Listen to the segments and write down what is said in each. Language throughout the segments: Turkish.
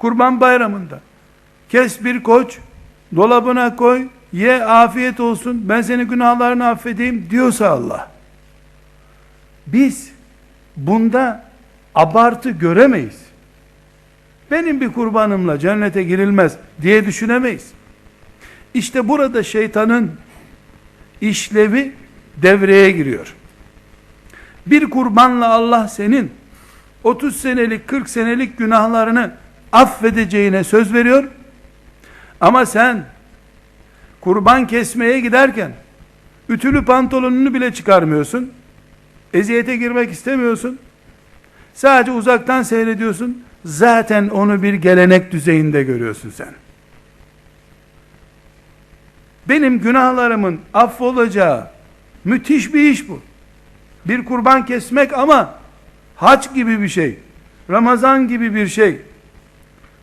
kurban bayramında kes bir koç, dolabına koy, ye afiyet olsun, ben senin günahlarını affedeyim diyorsa Allah, biz bunda abartı göremeyiz. Benim bir kurbanımla cennete girilmez diye düşünemeyiz. İşte burada şeytanın işlevi devreye giriyor. Bir kurbanla Allah senin 30 senelik 40 senelik günahlarını affedeceğine söz veriyor. Ama sen kurban kesmeye giderken ütülü pantolonunu bile çıkarmıyorsun. Eziyete girmek istemiyorsun. Sadece uzaktan seyrediyorsun. Zaten onu bir gelenek düzeyinde görüyorsun sen. Benim günahlarımın affolacağı müthiş bir iş bu. Bir kurban kesmek ama haç gibi bir şey. Ramazan gibi bir şey.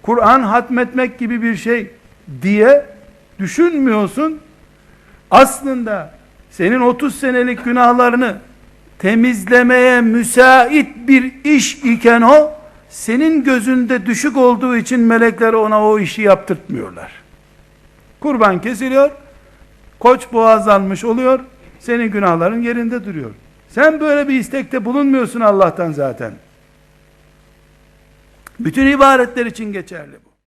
Kur'an hatmetmek gibi bir şey diye düşünmüyorsun. Aslında senin 30 senelik günahlarını temizlemeye müsait bir iş iken o senin gözünde düşük olduğu için melekler ona o işi yaptırtmıyorlar. Kurban kesiliyor, koç boğazlanmış oluyor, senin günahların yerinde duruyor. Sen böyle bir istekte bulunmuyorsun Allah'tan zaten. Bütün ibadetler için geçerli bu.